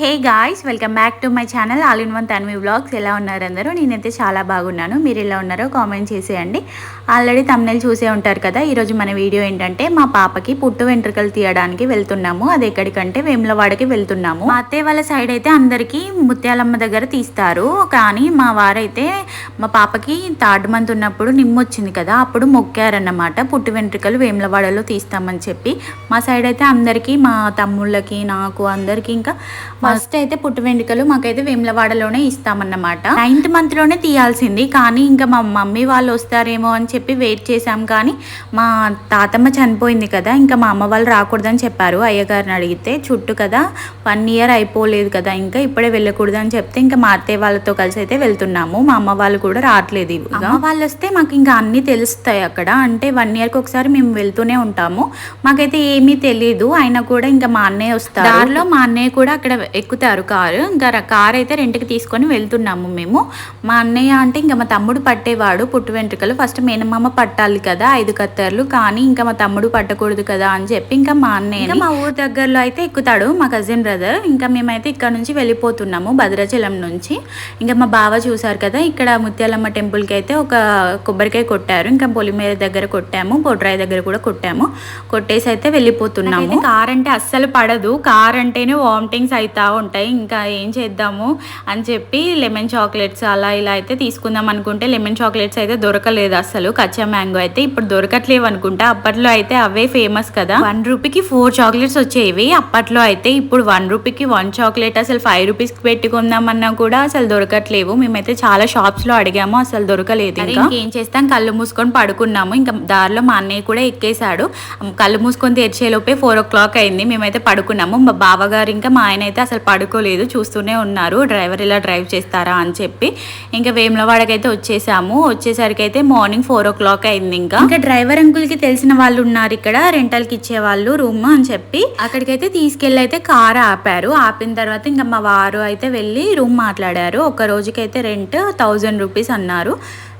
Hey guys welcome back to my channel all in one Tanvi vlogs ఎలా ఉన్నారు అందరూ? నేనైతే చాలా బాగున్నాను. మీరు ఎలా ఉన్నారో కామెంట్ చేసేయండి. ఆల్రెడీ తమ్నెల్ చూసే ఉంటారు కదా ఈరోజు మన వీడియో ఏంటంటే మా పాపకి పుట్టు వెంట్రుకలు తీయడానికి వెళ్తున్నాము. అది ఎక్కడికంటే వేములవాడకి వెళ్తున్నాము. మా అత్తయ్య వాళ్ళ సైడ్ అయితే అందరికీ ముత్యాలమ్మ దగ్గర తీస్తారు. కానీ మా వారైతే మా పాపకి థర్డ్ మంత్ ఉన్నప్పుడు నిమ్మొచ్చింది కదా అప్పుడు మొక్కారన్నమాట. పుట్టు వెంట్రుకలు వేములవాడలో తీస్తామని చెప్పి. మా సైడ్ అయితే అందరికీ మా తమ్ముళ్ళకి నాకు అందరికీ ఇంకా ఫస్ట్ అయితే పుట్టు వెంట్రుకలు మాకైతే వేములవాడలోనే ఇస్తామన్నమాట. నైన్త్ మంత్లోనే తీయాల్సింది. కానీ ఇంకా మా మమ్మీ వాళ్ళు వస్తారేమో అని చెప్పి వెయిట్ చేశాం. కానీ మా తాతమ్మ చనిపోయింది కదా ఇంకా మా అమ్మ వాళ్ళు రాకూడదని చెప్పారు. అయ్యగారిని అడిగితే చుట్టూ కదా వన్ ఇయర్ అయిపోలేదు కదా ఇంకా ఇప్పుడే వెళ్ళకూడదని చెప్తే ఇంకా మా అత్తయ్య వాళ్ళతో కలిసి అయితే వెళ్తున్నాము. మా అమ్మ వాళ్ళు కూడా రావట్లేదు ఇక. అమ్మ వాళ్ళు వస్తే మాకు ఇంకా అన్ని తెలుస్తాయి అక్కడ. అంటే వన్ ఇయర్కి ఒకసారి మేము వెళ్తూనే ఉంటాము. మాకైతే ఏమీ తెలియదు అయినా కూడా ఇంకా మా అన్నయ్య వస్తారు దారిలో మా అన్నయ్య కూడా అక్కడ ఎక్కుతారు కారు. ఇంకా కార్ అయితే రెంట్కి తీసుకొని వెళ్తున్నాము మేము. మా అన్నయ్య అంటే ఇంకా మా తమ్ముడు పట్టేవాడు పుట్టు వెంట్రుకలు. ఫస్ట్ మేనమామ పట్టాలి కదా ఐదు కత్తర్లు. కానీ ఇంకా మా తమ్ముడు పట్టకూడదు కదా అని చెప్పి ఇంకా మా అన్నయ్య మా ఊరు దగ్గరలో అయితే ఎక్కుతాడు మా కజిన్ బ్రదర్ ఇంకా మేమైతే ఇక్కడ నుంచి వెళ్ళిపోతున్నాము భద్రాచలం నుంచి. ఇంకా మా బావ చూసారు కదా ఇక్కడ ముత్యాలమ్మ టెంపుల్కి అయితే ఒక కొబ్బరికాయ కొట్టారు. ఇంకా పొలిమేర దగ్గర కొట్టాము బొడ్రాయి దగ్గర కూడా కొట్టాము. కొట్టేసి అయితే వెళ్ళిపోతున్నాము. కార్ అంటే అస్సలు పడదు. కార్ అంటేనే వామిటింగ్స్ అవుతా ఉంటాయి. ఇంకా ఏం చేద్దాము అని చెప్పి లెమన్ చాక్లెట్స్ అలా ఇలా అయితే తీసుకుందాం అనుకుంటే లెమన్ చాక్లెట్స్ అయితే దొరకలేదు అసలు. కచ్చా మ్యాంగో అయితే ఇప్పుడు దొరకట్లేవు అనుకుంటా. అప్పట్లో అయితే అవే ఫేమస్ కదా. వన్ రూపీకి ఫోర్ చాక్లెట్స్ వచ్చేవి. అప్పట్లో అయితే ఇప్పుడు వన్ రూపీకి వన్ చాక్లెట్ అసలు ఫైవ్ రూపీస్కి పెట్టుకుందామన్నా కూడా అసలు దొరకట్లేవు. మేమైతే చాలా షాప్స్లో అడిగాము అసలు దొరకలేదు ఇంకా. ఏం చేస్తాం? కళ్ళు మూసుకొని పడుకున్నాము. ఇంకా దారిలో మా అన్నయ్య కూడా ఎక్కేశాడు. కళ్ళు మూసుకొని తెరిచేలోపే ఫోర్ ఓ క్లాక్ అయింది. మేమైతే పడుకున్నాము. మా బావగారు ఇంకా మా ఆయన అయితే అసలు పడుకోలేదు చూస్తూనే ఉన్నారు. డ్రైవర్ ఇలా డ్రైవ్ చేస్తారా అని చెప్పి ఇంకా వేములవాడకైతే వచ్చేసాము. వచ్చేసరికి అయితే మార్నింగ్ ఫోర్ ఓ క్లాక్ అయింది ఇంకా. ఇంకా డ్రైవర్ అంకుల్కి తెలిసిన వాళ్ళు ఉన్నారు ఇక్కడ రెంటల్కి ఇచ్చే వాళ్ళు రూమ్ అని చెప్పి. అక్కడికైతే తీసుకెళ్ళి అయితే కార్ ఆపారు. ఆపిన తర్వాత ఇంకా మా వారు అయితే వెళ్ళి రూమ్ మాట్లాడారు. ఒక రోజుకైతే రెంట్ థౌజండ్ రూపీస్ అన్నారు.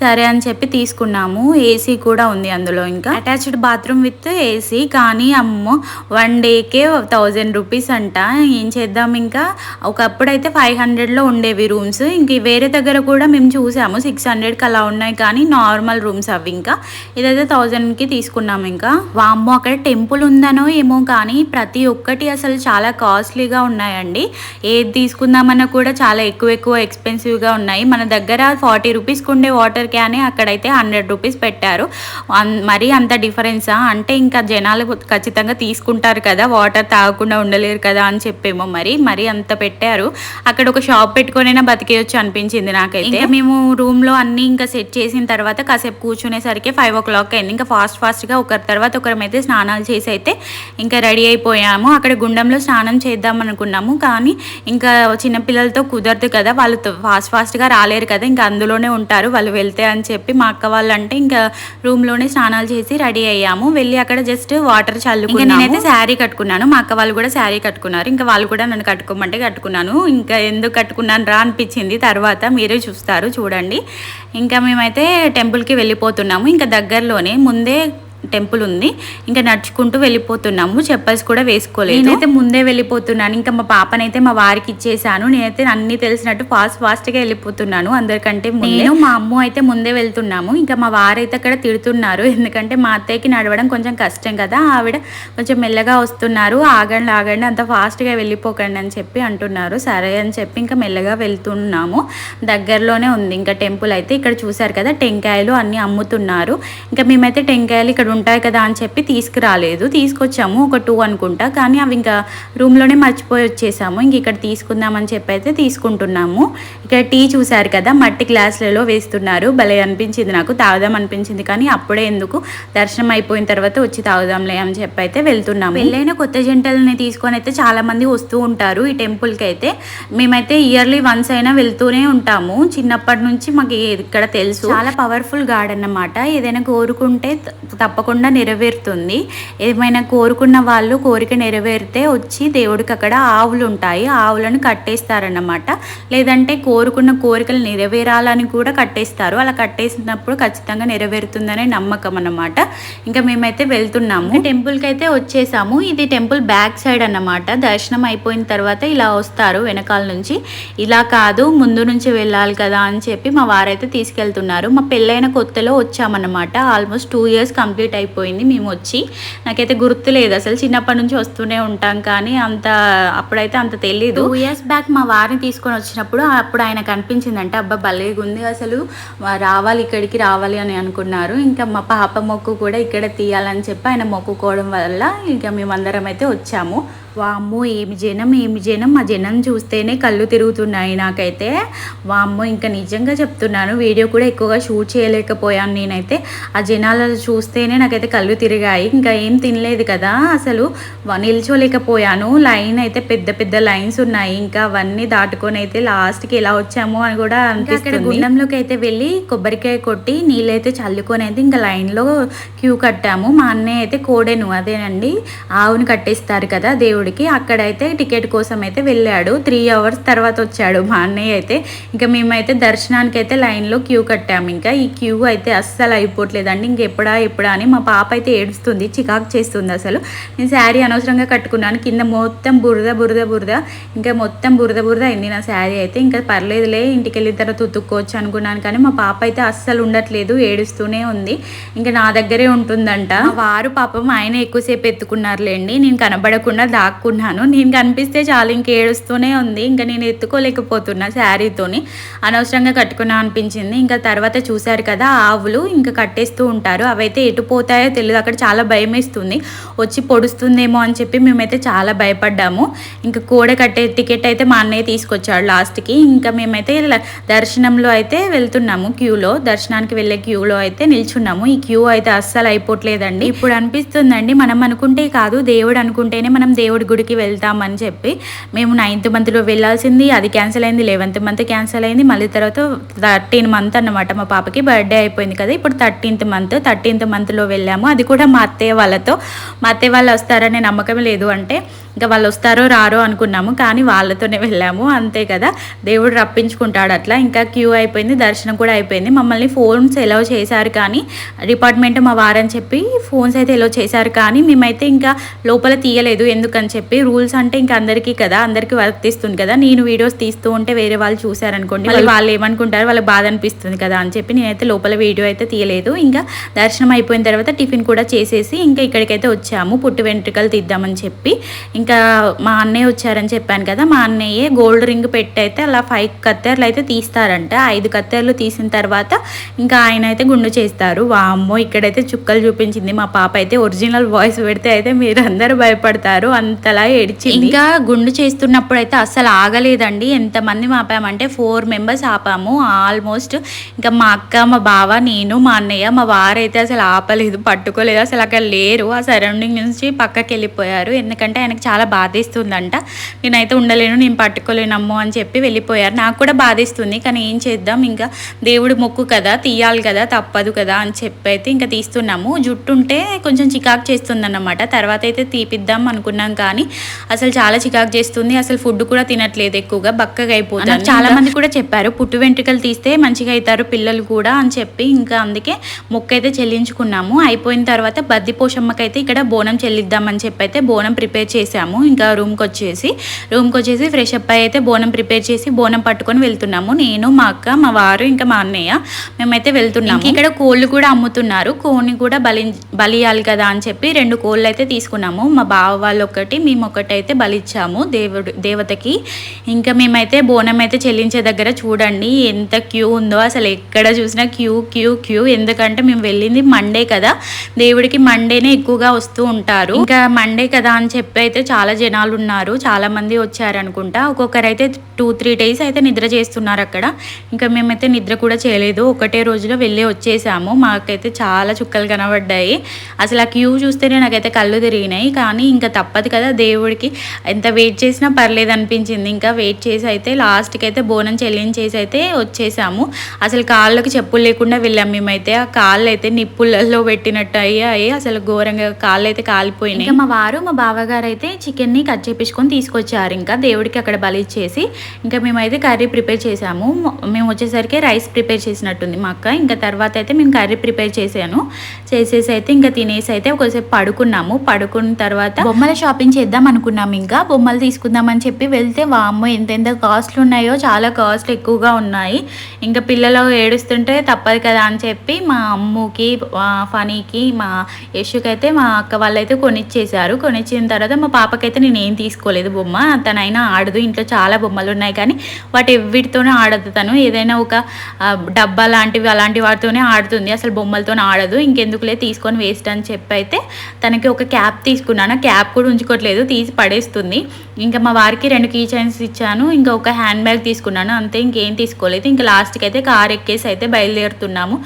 సరే అని చెప్పి తీసుకున్నాము. ఏసీ కూడా ఉంది అందులో ఇంకా. అటాచ్డ్ బాత్రూమ్ విత్ ఏసీ కానీ అమ్మో వన్ డేకే థౌజండ్ రూపీస్ అంట. ఏం చేద్దాం ఇంకా? ఒకప్పుడు అయితే ఫైవ్ హండ్రెడ్లో ఉండేవి రూమ్స్ ఇంక వేరే దగ్గర కూడా మేము చూసాము. సిక్స్ హండ్రెడ్కి అలా ఉన్నాయి కానీ నార్మల్ రూమ్స్ అవి ఇంకా. ఇదైతే థౌజండ్కి తీసుకున్నాము ఇంకా. వామ్మో అక్కడ టెంపుల్ ఉందనో ఏమో కానీ ప్రతి ఒక్కటి అసలు చాలా కాస్ట్లీగా ఉన్నాయండి. ఏది తీసుకుందామన్నా కూడా చాలా ఎక్కువ ఎక్కువ ఎక్స్పెన్సివ్గా ఉన్నాయి. మన దగ్గర ఫార్టీ రూపీస్కి ఉండే వాటర్ క్యానే అక్కడైతే హండ్రెడ్ రూపీస్ పెట్టారు. అన్- మరీ అంత డిఫరెన్సా? అంటే ఇంకా జనాలు ఖచ్చితంగా తీసుకుంటారు కదా వాటర్ తాగకుండా ఉండలేరు కదా అని చెప్పేమో మరి మరీ అంత పెట్టారు. అక్కడ ఒక షాప్ పెట్టుకొనైనా బతికేయచ్చు అనిపించింది నాకైతే. మేము రూమ్లో అన్ని ఇంకా సెట్ చేసిన తర్వాత కాసేపు కూర్చునేసరికి ఫైవ్ ఓ క్లాక్ అయింది. ఇంకా ఫాస్ట్ ఫాస్ట్గా ఒకరి తర్వాత ఒకరమైతే స్నానాలు చేసి అయితే ఇంకా రెడీ అయిపోయాము. అక్కడ గుండంలో స్నానం చేద్దాం అనుకున్నాము. కానీ ఇంకా చిన్న పిల్లలతో కుదరదు కదా వాళ్ళు ఫాస్ట్ ఫాస్ట్గా రాలేరు కదా ఇంకా అందులోనే ఉంటారు. వాళ్ళు వెళ్తే అని చెప్పి మా అక్క వాళ్ళు అంటే ఇంకా రూమ్లోనే స్నానాలు చేసి రెడీ అయ్యాము. వెళ్ళి అక్కడ జస్ట్ వాటర్ చల్లుకున్నాము. నేనైతే శారీ కట్టుకున్నాను. మా అక్క వాళ్ళు కూడా శారీ కట్టుకున్నారు. ఇంకా వాళ్ళు కూడా నన్ను కట్టుకోమంటే కట్టుకున్నాను. ఇంకా ఎందుకు కట్టుకున్నాను రా అనిపించింది. తర్వాత మీరే చూస్తారు చూడండి. ఇంకా మేమైతే టెంపుల్కి వెళ్ళిపోతున్నాము. ఇంకా దగ్గరలోనే ముందే టెంపుల్ ఉంది. ఇంకా నడుచుకుంటూ వెళ్ళిపోతున్నాము. చెప్పల్స్ కూడా వేసుకోలేదు. నేనైతే ముందే వెళ్ళిపోతున్నాను. ఇంకా మా పాపనైతే మా వారికి ఇచ్చేసాను. నేనైతే అన్ని తెలిసినట్టు ఫాస్ట్ ఫాస్ట్గా వెళ్ళిపోతున్నాను. అందరికంటే. నేను మా అమ్మ అయితే ముందే వెళ్తున్నాము. ఇంకా మా వారైతే అక్కడ తిడుతున్నారు. ఎందుకంటే మా అత్తయ్యకి నడవడం కొంచెం కష్టం కదా. ఆవిడ కొంచెం మెల్లగా వస్తున్నారు. ఆగండి ఆగండి అంత fast గా వెళ్ళిపోకండి అని చెప్పి అంటున్నారు. సరే అని చెప్పి ఇంకా మెల్లగా వెళ్తున్నాము. దగ్గరలోనే ఉంది. ఇంకా టెంపుల్ అయితే ఇక్కడ చూసారు కదా. టెంకాయలు అన్ని అమ్ముతున్నారు. ఇంకా మేమైతే టెంకాయలు ఇక్కడ ఉంటాయి కదా అని చెప్పి తీసుకురాలేదు. తీసుకొచ్చాము ఒక టూ అనుకుంటా. కానీ అవి ఇంకా రూమ్లోనే మర్చిపోయి వచ్చేసాము. ఇంక ఇక్కడ తీసుకుందామని చెప్పి అయితే తీసుకుంటున్నాము. ఇక్కడ టీ చూసారు కదా మట్టి గ్లాసులలో వేస్తున్నారు. భలే అనిపించింది నాకు. తాగుదాం అనిపించింది. కానీ అప్పుడే ఎందుకు? దర్శనం అయిపోయిన తర్వాత వచ్చి తాగుదాంలే అని చెప్పి అయితే వెళ్తున్నాము. పెళ్ళైన కొత్త జంటలని తీసుకొని అయితే చాలా మంది వస్తూ ఉంటారు ఈ టెంపుల్కి అయితే మేమైతే ఇయర్లీ వన్స్ అయినా వెళ్తూనే ఉంటాము. చిన్నప్పటి నుంచి మాకు ఇక్కడ తెలుసు. చాలా పవర్ఫుల్ గాడ్ అన్నమాట. ఏదైనా కోరుకుంటే తప్పకుండా తప్పకుండా నెరవేరుతుంది. ఏమైనా కోరుకున్న వాళ్ళు కోరిక నెరవేరితే వచ్చి దేవుడికి అక్కడ ఆవులు ఉంటాయి ఆవులను కట్టేస్తారన్నమాట. లేదంటే కోరుకున్న కోరికలు నెరవేరాలని కూడా కట్టేస్తారు. అలా కట్టేసినప్పుడు ఖచ్చితంగా నెరవేరుతుందనే నమ్మకం అన్నమాట. ఇంకా మేమైతే వెళ్తున్నాము. టెంపుల్కి అయితే వచ్చేసాము. ఇది టెంపుల్ బ్యాక్ సైడ్ అన్నమాట. దర్శనం అయిపోయిన తర్వాత ఇలా వస్తారు వెనకాల నుంచి. ఇలా కాదు ముందు నుంచి వెళ్ళాలి కదా అని చెప్పి మా వారైతే తీసుకెళ్తున్నారు. మా పెళ్ళైన కొత్తలో వచ్చామన్నమాట. ఆల్మోస్ట్ టూ ఇయర్స్ కంప్లీట్ అయిపోయింది. మేము వచ్చి నాకైతే గుర్తు లేదు అసలు చిన్నప్పటి నుంచి వస్తూనే ఉంటాం కానీ అంత అప్పుడైతే అంత తెలియదు టూ ఇయర్స్ బ్యాక్ మా వారిని తీసుకొని వచ్చినప్పుడు అప్పుడు ఆయన కనిపించిందంటే అబ్బా భలేగా ఉంది అసలు. రావాలి ఇక్కడికి రావాలి అని అనుకున్నారు. ఇంకా మా పాప మొక్కు కూడా ఇక్కడ తీయాలని చెప్పి ఆయన మొక్కుకోవడం వల్ల ఇంకా మేమందరం అయితే వచ్చాము. వామ్మో ఏమి జనం ఏమి జనం? ఆ జనం చూస్తేనే కళ్ళు తిరుగుతున్నాయి నాకైతే. వామ్మో ఇంకా నిజంగా చెప్తున్నాను వీడియో కూడా ఎక్కువగా షూట్ చేయలేకపోయాను నేనైతే. ఆ జనాలను చూస్తేనే నాకైతే కళ్ళు తిరిగాయి. ఇంకా ఏం తినలేదు కదా అసలు. నిల్చోలేకపోయాను. లైన్ అయితే పెద్ద పెద్ద లైన్స్ ఉన్నాయి. ఇంకా అవన్నీ దాటుకొని అయితే లాస్ట్కి ఎలా వచ్చాము అని కూడా అనిపిస్తుంది. గుండంలోకి అయితే వెళ్ళి కొబ్బరికాయ కొట్టి నీళ్ళైతే చల్లుకొని అయితే ఇంకా లైన్లో క్యూ కట్టాము. మా అన్నయ్య అయితే కోడెను అదేనండి ఆవుని కట్టేస్తారు కదా గుడికి అక్కడైతే టికెట్ కోసం అయితే వెళ్ళాడు. త్రీ అవర్స్ తర్వాత వచ్చాడు మా అన్నయ్య అయితే. ఇంకా మేమైతే దర్శనానికి అయితే లైన్లో క్యూ కట్టాము. ఇంకా ఈ క్యూ అయితే అస్సలు అయిపోవట్లేదండి. ఇంకెప్పుడా ఎప్పుడా అని మా పాప అయితే ఏడుస్తుంది చికాకు చేస్తుంది అసలు. నేను శారీ అనవసరంగా కట్టుకున్నాను. కింద మొత్తం బురద బురద బురద. ఇంకా మొత్తం బురద బురద అయింది నా శారీ అయితే. ఇంకా పర్లేదులే ఇంటికి వెళ్ళిన తర్వాత ఉతుక్కోవచ్చు అనుకున్నాను కానీ మా పాప అయితే అస్సలు ఉండట్లేదు ఏడుస్తూనే ఉంది. ఇంకా నా దగ్గరే ఉంటుందంట. వారు పాపం ఆయన ఎక్కువసేపు ఎత్తుకున్నారులేండి. నేను కనబడకుండా దాకా లాక్కున్నాను. నేను కనిపిస్తే చాలు ఇంక ఏడుస్తూనే ఉంది. ఇంకా నేను ఎత్తుకోలేకపోతున్నా శారీతోని. అనవసరంగా కట్టుకున్నా అనిపించింది. ఇంకా తర్వాత చూశారు కదా ఆవులు ఇంకా కట్టేస్తూ ఉంటారు. అవైతే ఎటు పోతాయో తెలియదు అక్కడ చాలా భయం వేస్తుంది వచ్చి పొడుస్తుందేమో అని చెప్పి మేమైతే చాలా భయపడ్డాము. ఇంకా కూడ కట్టే టికెట్ అయితే మా అన్నయ్య తీసుకొచ్చాడు లాస్ట్కి. ఇంకా మేమైతే దర్శనంలో అయితే వెళ్తున్నాము క్యూలో. దర్శనానికి వెళ్ళే క్యూలో అయితే నిల్చున్నాము. ఈ క్యూ అయితే అస్సలు అయిపోవట్లేదండి. ఇప్పుడు అనిపిస్తుందండి మనం అనుకుంటే కాదు దేవుడు అనుకుంటేనే మనం దేవుడి గుడికి వెళ్తామని చెప్పి మేము నైన్త్ మంత్లో వెళ్ళాల్సింది. అది క్యాన్సిల్ అయింది. లెవెన్త్ మంత్ క్యాన్సిల్ అయింది. మళ్ళీ తర్వాత థర్టీన్ మంత్ అన్నమాట మా పాపకి బర్త్డే అయిపోయింది కదా. ఇప్పుడు థర్టీన్త్ మంత్ థర్టీన్త్ మంత్లో వెళ్ళాము. అది కూడా మా అత్తయ్య వాళ్ళతో. మా అత్తయ్య వాళ్ళు వస్తారనే నమ్మకం లేదు అంటే ఇంకా వాళ్ళు వస్తారో రారో అనుకున్నాము కానీ వాళ్ళతోనే వెళ్ళాము అంతే కదా. దేవుడు రప్పించుకుంటాడు అట్లా. ఇంకా క్యూ అయిపోయింది దర్శనం కూడా అయిపోయింది. మమ్మల్ని ఫోన్స్ ఎలవ్ చేశారు కానీ డిపార్ట్మెంట్ మా వారని చెప్పి ఫోన్స్ అయితే ఎలవ్ చేశారు కానీ మేమైతే ఇంకా లోపల తీయలేదు. ఎందుకని చెప్పి రూల్స్ అంటే ఇంకా అందరికీ కదా అందరికీ వర్తిస్తుంది కదా. నేను వీడియోస్ తీస్తూ ఉంటే వేరే వాళ్ళు చూశారనుకోండి మళ్ళీ వాళ్ళు ఏమనుకుంటారు వాళ్ళకి బాధ అనిపిస్తుంది కదా అని చెప్పి నేనైతే లోపల వీడియో అయితే తీయలేదు. ఇంకా దర్శనం అయిపోయిన తర్వాత టిఫిన్ కూడా చేసేసి ఇంకా ఇక్కడికైతే వచ్చాము. పుట్టు వెంట్రుకలు తీద్దామని చెప్పి. ఇంకా మా అన్నయ్య వచ్చారని చెప్పాను కదా మా అన్నయ్య గోల్డ్ రింగ్ పెట్టి అయితే అలా ఫైవ్ కత్తెర్లు అయితే తీస్తారంట. ఐదు కత్తెర్లు తీసిన తర్వాత ఇంకా ఆయన అయితే గుండు చేస్తారు. వామ్మో ఇక్కడైతే చుక్కలు చూపించింది. మా పాప అయితే ఒరిజినల్ వాయిస్ పెడితే అయితే మీరందరూ భయపడతారు. అంతలా ఏడ్చింది. ఇంకా గుండు చేస్తున్నప్పుడు అయితే అస్సలు ఆగలేదండి. ఎంతమంది ఆపామంటే ఫోర్ మెంబర్స్ ఆపాము. ఆల్మోస్ట్ ఇంకా మా అక్క మా బావ నేను మా అన్నయ్య మా వారైతే అసలు ఆపలేదు పట్టుకోలేదు. అసలు అక్కడ లేరు. ఆ సరౌండింగ్ నుంచి పక్కకి వెళ్ళిపోయారు ఎందుకంటే ఆయనకు చాలా బాధేస్తుందంట. నేనైతే ఉండలేను నేను పట్టుకోలేనమ్మో అని చెప్పి వెళ్ళిపోయారు. నాకు కూడా బాధేస్తుంది కానీ ఏం చేద్దాం? ఇంకా దేవుడి మొక్కు కదా తీయాలి కదా తప్పదు కదా అని చెప్పి అయితే ఇంకా తీస్తున్నాము. జుట్టు ఉంటే కొంచెం చికాకు చేస్తుంది అన్నమాట తర్వాత అయితే తీపిద్దాం అనుకున్నాం కానీ అసలు చాలా చికాకు చేస్తుంది. అసలు ఫుడ్ కూడా తినట్లేదు ఎక్కువగా బక్కగా అయిపోతుంది. చాలా మంది కూడా చెప్పారు పుట్టు వెంట్రుకలు తీస్తే మంచిగా అవుతారు పిల్లలు కూడా అని చెప్పి ఇంకా అందుకే మొక్క అయితే చెల్లించుకున్నాము. అయిపోయిన తర్వాత బద్ది పోషమ్మకైతే ఇక్కడ బోనం చెల్లిద్దామని చెప్పి అయితే బోనం ప్రిపేర్ చేసాము ఇంకా రూమ్కి వచ్చేసి రూమ్కి వచ్చేసి ఫ్రెష్ అప్ అయితే బోనం ప్రిపేర్ చేసి బోనం పట్టుకొని వెళ్తున్నాము. నేను మా అక్క మా వారు ఇంకా మా అన్నయ్య మేమైతే వెళ్తున్నాము. ఇక్కడ కోళ్ళు కూడా అమ్ముతున్నారు. కోడిని కూడా బలి బలియాలి కదా అని చెప్పి రెండు కోళ్ళు అయితే తీసుకున్నాము. మా బావ వాళ్ళు ఒకటి మేము ఒకటి అయితే బలిచ్చాము దేవుడు దేవతకి. ఇంకా మేమైతే బోనం అయితే చెల్లించే దగ్గర చూడండి ఎంత క్యూ ఉందో అసలు ఎక్కడ చూసినా క్యూ క్యూ క్యూ. ఎందుకంటే మేము వెళ్ళింది మండే కదా. దేవుడికి మండేనే ఎక్కువగా వస్తూ ఉంటారు. ఇంకా మండే కదా అని చెప్పి అయితే చాలా జనాలు ఉన్నారు చాలామంది వచ్చారనుకుంటా. ఒక్కొక్కరైతే టూ త్రీ డేస్ అయితే నిద్ర చేస్తున్నారు అక్కడ. ఇంకా మేమైతే నిద్ర కూడా చేయలేదు. ఒకటే రోజులో వెళ్ళి వచ్చేసాము. మాకైతే చాలా చుక్కలు కనబడ్డాయి. అసలు ఆ క్యూ చూస్తేనే నాకైతే కళ్ళు తిరిగినాయి. కానీ ఇంకా తప్పదు కదా దేవుడికి. ఎంత వెయిట్ చేసినా పర్లేదు అనిపించింది. ఇంకా వెయిట్ చేసి అయితే లాస్ట్కి అయితే బోనం చెల్లించేసి అయితే వచ్చేసాము. అసలు కాళ్ళకి చెప్పులు లేకుండా వెళ్ళాం మేమైతే. ఆ కాళ్ళు అయితే నిప్పులలో పెట్టినట్టు అయ్యాయి. అసలు ఘోరంగా కాళ్ళు అయితే కాలిపోయినాయి. ఇంకా మా వారు మా బావగారు అయితే చికెన్ని కట్ చేపించుకొని తీసుకొచ్చారు. ఇంకా దేవుడికి అక్కడ బలి ఇచ్చేసి ఇంకా మేమైతే కర్రీ ప్రిపేర్ చేసాము. మేము వచ్చేసరికి రైస్ ప్రిపేర్ చేసినట్టుంది మా అక్క. ఇంకా తర్వాత అయితే మేము కర్రీ ప్రిపేర్ చేశాను. చేసేసి అయితే ఇంకా తినేసి అయితే ఒకసేపు పడుకున్నాము. పడుకున్న తర్వాత బొమ్మల షాపింగ్ చేద్దాం అనుకున్నాము ఇంకా. బొమ్మలు తీసుకుందామని చెప్పి వెళ్తే వామ్మో ఎంతెంత కాస్ట్లు ఉన్నాయో చాలా కాస్ట్ ఎక్కువగా ఉన్నాయి. ఇంకా పిల్లలు ఏడుస్తుంటే తప్పదు కదా అని చెప్పి మా అమ్ముకి మా ఫనీకి మా యశుకి అయితే మా అక్క వాళ్ళైతే కొనిచ్చేసారు కొనిచ్చిన తర్వాత మా పాప పాపకైతే నేను ఏం తీసుకోలేదు బొమ్మ. తనైనా ఆడదు. ఇంట్లో చాలా బొమ్మలు ఉన్నాయి కానీ వాటి ఎవరితోనే ఆడదు తను. ఏదైనా ఒక డబ్బా లాంటివి అలాంటి వాటితోనే ఆడుతుంది. అసలు బొమ్మలతో ఆడదు. ఇంకెందుకులే తీసుకొని వేస్ట్ అని చెప్పి అయితే తనకి ఒక క్యాప్ తీసుకున్నాను. క్యాప్ కూడా ఉంచుకోవట్లేదు. తీసి పడేస్తుంది. ఇంకా మా వారికి రెండు కీ చైన్స్ ఇచ్చాను. ఇంకా ఒక హ్యాండ్ బ్యాగ్ తీసుకున్నాను. అంతే ఇంకేం తీసుకోలేదు. ఇంకా లాస్ట్కి అయితే కార్ ఎక్కేసి అయితే బయలుదేరుతున్నాము.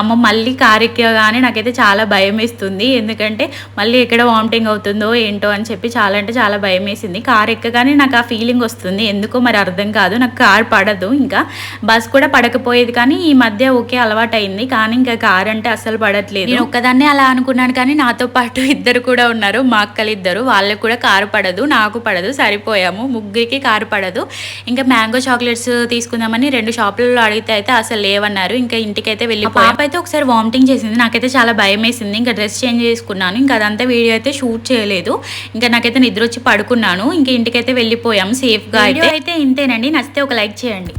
అమ్మ మళ్ళీ కార్ ఎక్కగానే నాకైతే చాలా భయం వేస్తుంది ఎందుకంటే మళ్ళీ ఎక్కడ వామిటింగ్ అవుతుందో ఏంటో అని చెప్పి చాలా అంటే చాలా భయం వేసింది కార్ ఎక్కగానే నాకు ఆ ఫీలింగ్ వస్తుంది. ఎందుకో మరి అర్థం కాదు. నాకు కార్ పడదు. ఇంకా బస్ కూడా పడకపోయేది కానీ ఈ మధ్య ఓకే అలవాటు అయింది కానీ ఇంకా కార్ అంటే అస్సలు పడట్లేదు. నేను ఒక్కదాన్నే అలా అనుకున్నాను కానీ నాతో పాటు ఇద్దరు కూడా ఉన్నారు. మా అక్కలు ఇద్దరు వాళ్ళకు కూడా కారు పడదు. నాకు పడదు. సరిపోయాము. ముగ్గురికి కారు పడదు. ఇంకా మ్యాంగో చాక్లెట్స్ తీసుకుందామని రెండు షాపులలో అడిగితే అయితే అసలు లేవన్నారు. ఇంకా ఇంటికైతే వెళ్ళి పాప అయితే ఒకసారి వామిటింగ్ చేసింది. నాకైతే చాలా భయం వేసింది ఇంకా డ్రెస్ చేంజ్ చేసుకున్నాను. ఇంకా అదంతా వీడియో అయితే షూట్ చేయలేదు. ఇంకా నాకైతే నిద్ర వచ్చి పడుకున్నాను. ఇంకా ఇంటికైతే వెళ్ళిపోయాం. సేఫ్గా అయితే అయితే ఇంతేనండి. నచ్చితే ఒక లైక్ చేయండి.